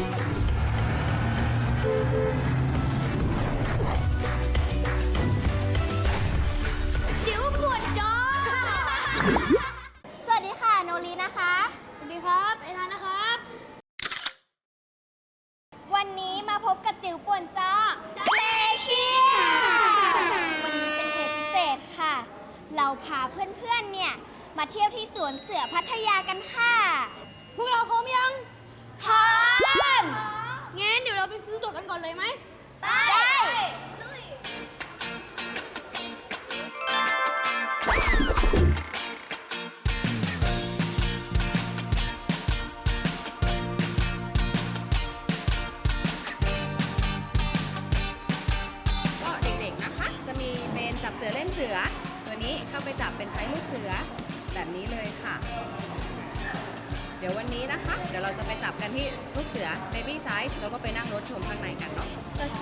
จิ๋วปวดจอ สวัสดีค่ะ โนรีนะคะ สวัสดีครับ ไอทานนะครับ วันนี้มาพบกับจิ๋วป่วนจ้าสเปเชียวันนี้เป็นเทปพิเศษค่ะ เราพาเพื่อนๆ เนี่ย มาเที่ยวที่สวนเสือพัทยากันค่ะ พวกเราพร้อมยัง พร้อม งั้นเดี๋ยวเราไปซื้อตั๋วกันก่อนเลยไหมได้ก็เด็กๆนะคะ จะมีเป็นจับเสือเล่นเสือ ตัวนี้เข้าไปจับเป็นไซส์ลูกเสือแบบนี้เลยค่ะ เดี๋ยววันนี้นะคะ เดี๋ยวเราจะไปจับกันที่ลูกเสือ baby size แล้วก็ไปนั่งรถชมข้างในกันเนาะ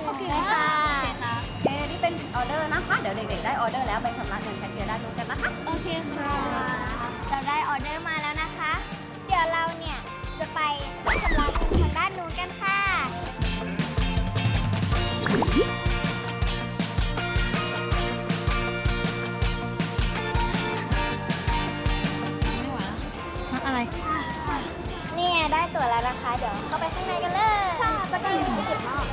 โอเคค่ะโอเคนี่เป็นออเดอร์นะคะ เดี๋ยวเด็กๆได้ออเดอร์แล้วไปชำระเงินแคชเชียร์ด้านนู้นกันนะคะ โอเคค่ะ เราได้ออเดอร์มาแล้วนะคะ เดี๋ยวเราเนี่ยจะไป นะคะ เดี๋ยวเข้าไปข้างในกันเลยใช่แล้วก็ลืมเก็บนอก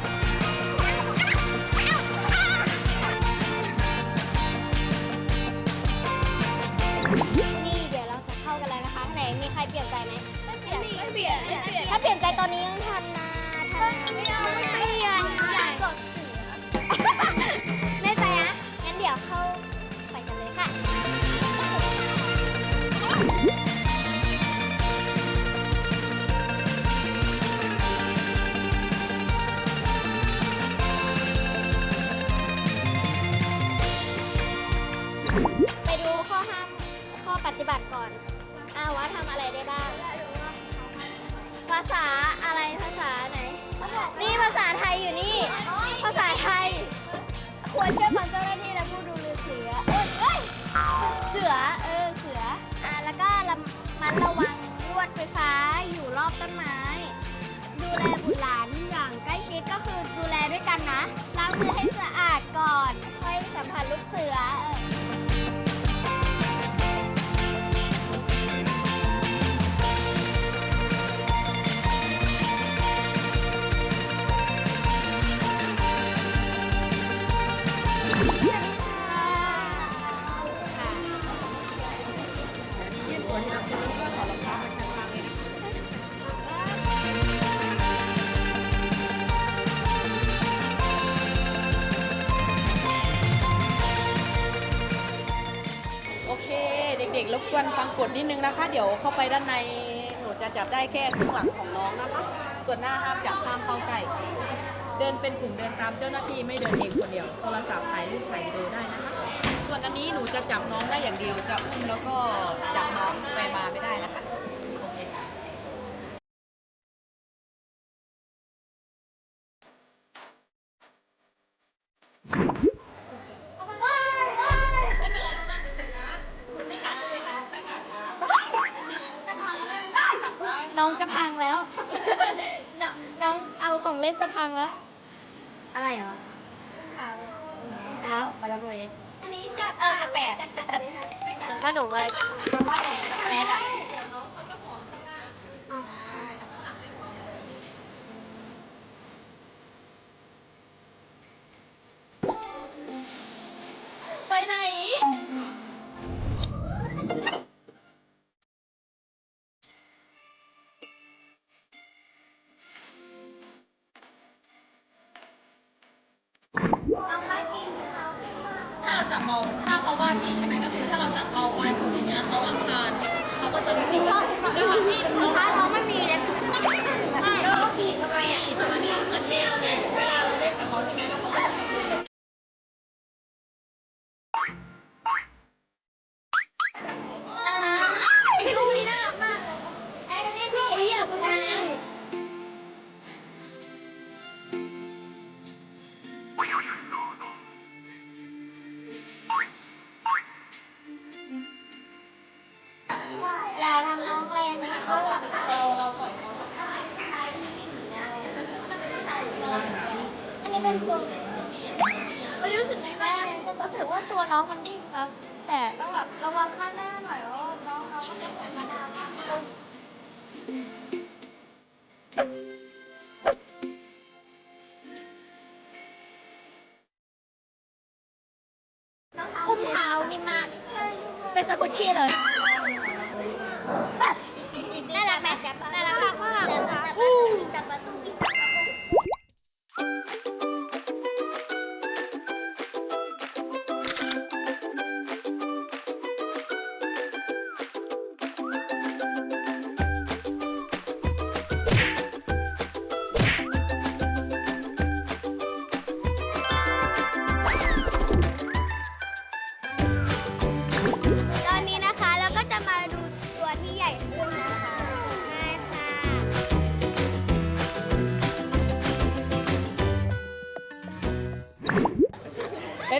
นี่เดี๋ยวเราจะเข้ากันแล้วนะคะข้างในมีใครเปลี่ยนใจไหมไม่เปลี่ยนไม่เปลี่ยนถ้าเปลี่ยนใจตอนนี้ยัง ปฏิบัติก่อนอาว่าทำอะไรได้บ้าง ภาษาอะไรภาษาไหน นี่ภาษาไทยอยู่นี่ ภาษาไทย ควรเชื่อฟังเจ้าหน้าที่และผู้ดูแลเสือเอ้ยเอ้ยเสือเออเสืออ่าแล้วก็ระมัดระวังลวดไฟฟ้าอยู่รอบต้นไม้ ดูแลบุตรหลานอย่างใกล้ชิดก็คือดูแลด้วยกันนะล้างมือให้สะอาดก่อน ค่อยสัมผัสลูกเสือเออ โอเค เด็กๆรบกวนฟังกฎนิดนึงนะคะ เดี๋ยวเข้าไปด้านในหนูจะจับได้แค่ข้างหลังของน้องนะคะ ส่วนหน้าห้ามจับห้ามเข้าใกล้ เดินเป็นกลุ่มเดินตามเจ้าหน้าที่ไม่เดินเองคนเดียวโทรศัพท์ถ่ายรูปถ่ายวิดีโอได้นะคะส่วนอันนี้หนูจะจับน้องได้อย่างเดียวจะอุ้มแล้วก็จับน้องไปมาไม่ได้นะคะโอเคค่ะน้องจะพังแล้วน้องน้องเอาของเล่นจะพังแล้ว อะไรเหรอเอาเอาไปแล้วตัวเองอันนี้ก็เออแปดขนมอะไรแปดอะ ถ้าเราจับเมาถ้าเขาว่าพี่ใช่ไหมก็คือถ้าเราจับเมาไว้คนอย่างเงี้ยเขาอังคารเขาก็จะไม่มีด้วยความที่เขาถ้าเขาไม่มีเลย มันรู้สึกไงบ้างรู้สึกว่าตัวน้องมันนิ่งครับ แต่ต้องแบบระวังข้างหน้าหน่อยว่าน้องเขาไม่ได้แข็งมานานมากอุ้มเท้านี่มาก เป็นสกุชชี่เลย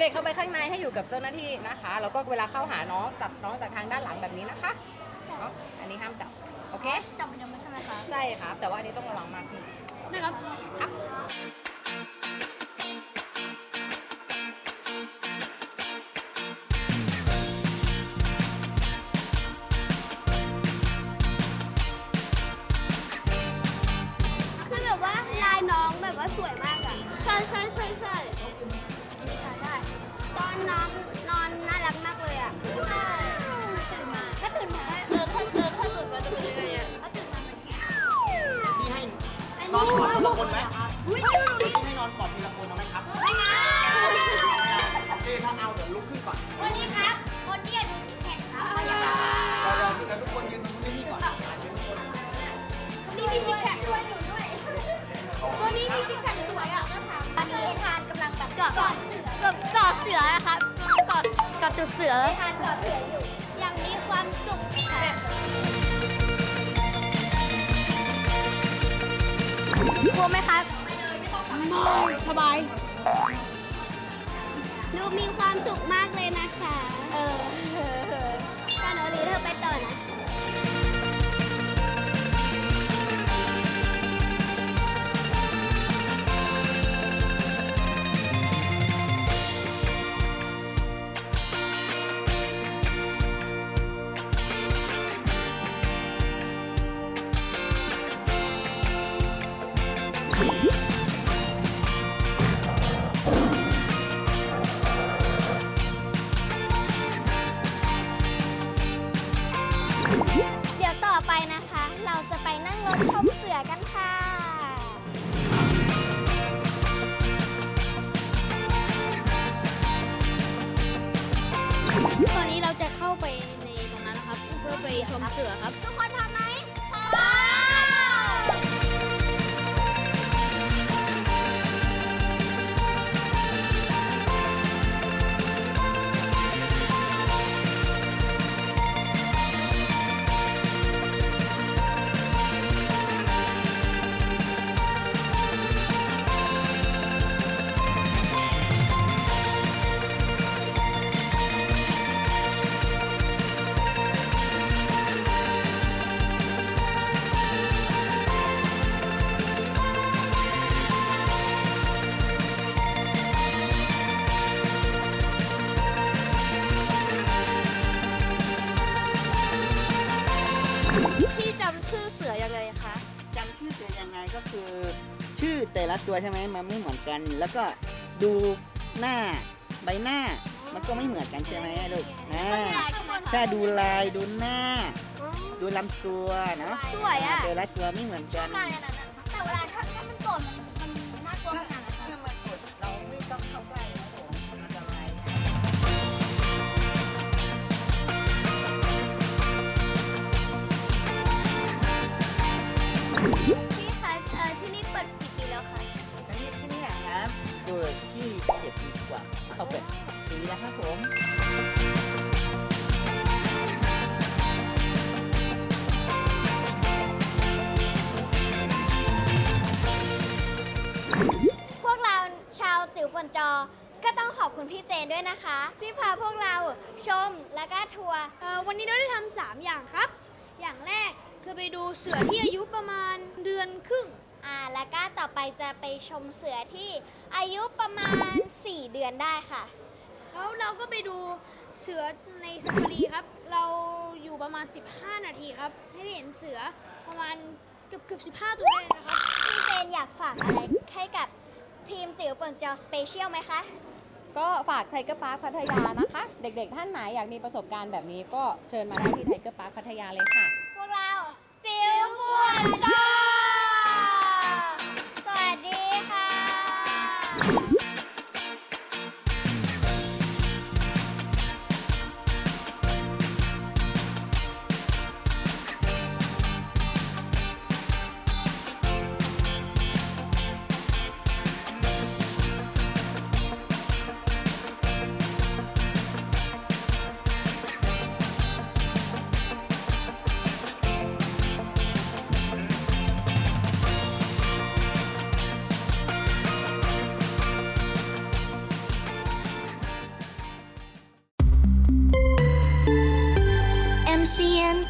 ด็กๆเข้าไปข้างในให้อยู่กับเจ้าหน้าที่นะคะ แล้วก็เวลาเข้าหาน้องจับน้องจากทางด้านหลังแบบนี้นะคะเนาะอันนี้ห้ามจับ โอเค จับมันยังไม่ใช่ไหมคะ ใช่ครับแต่ว่าอันนี้ต้องระวังมากขึ้นนะครับ นอนกอดทีละคนไหมพี่ให้นอนกอดทีละคนเอาไหมครับไม่เอาพี่ถ้าเอาเดี๋ยวลุกขึ้นก่อนวันนี้ครับ คนที่อยากดูซิกแพคครับเดี๋ยวเดี๋ยวเดี๋ยวทุกคนยืนตรงนี้ก่อนยืนทุกคนวันนี้มีซิกแพคด้วยหนูด้วยวันนี้มีซิกแพคสวยอะตอนนี้เอทานกำลังแบบเกาะเกาะเกาะเสือนะครับเกาะเกาะตุดเสือเอทานเกาะเสืออยู่ กลัวไหมครับสบายดูมีความสุขมากเลยนะคะเออ ตอนโอลีเธอไปต่อนะ นะครับเพื่อไปชมเสือครับ ทุกคนพร้อมไหม พี่จำชื่อเสือยังไงคะ จำชื่อตัวยังไงก็คือ ชื่อแต่ละตัวใช่ไหมมันไม่เหมือนกัน แล้วก็ดูหน้าใบหน้ามันก็ไม่เหมือนกันใช่ไหมลูกนะใช่ดูลายดูหน้า ดูลำตัวเนาะสวยอะแต่ละตัวไม่เหมือนกัน ข้าไปดีแล้วครับผมพวกเราชาวจิ๋วปนจอ ก็ต้องขอบคุณพี่เจนด้วยนะคะ ที่พาพวกเราชมแล้วก็ทัวร์เอ่อวันนี้เราได้ทำสามอย่างครับ อย่างแรกคือไปดูเสือที่อายุประมาณเดือนครึ่ง อ่าแล้วก็ต่อไปจะไปชมเสือที่อายุประมาณ 4 เดือนได้ค่ะ แล้วเราก็ไปดูเสือในซาฟารีครับ เราอยู่ประมาณ 15 นาทีครับ ให้ได้เห็นเสือประมาณเกือบเกือบ15 ตัวเลยนะครับ พี่เจนอยากฝากอะไรให้กับทีมจิ๋วเปิงเจอสเปเชียลไหมคะ ก็ฝากไทเกอร์พาร์คพัทยานะคะ เด็กๆ ท่านไหนอยากมีประสบการณ์แบบนี้ก็เชิญมาได้ที่ไทเกอร์พาร์คพัทยาเลยค่ะ พวกเราจิ๋วปวดจอ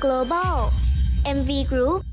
Global MV Group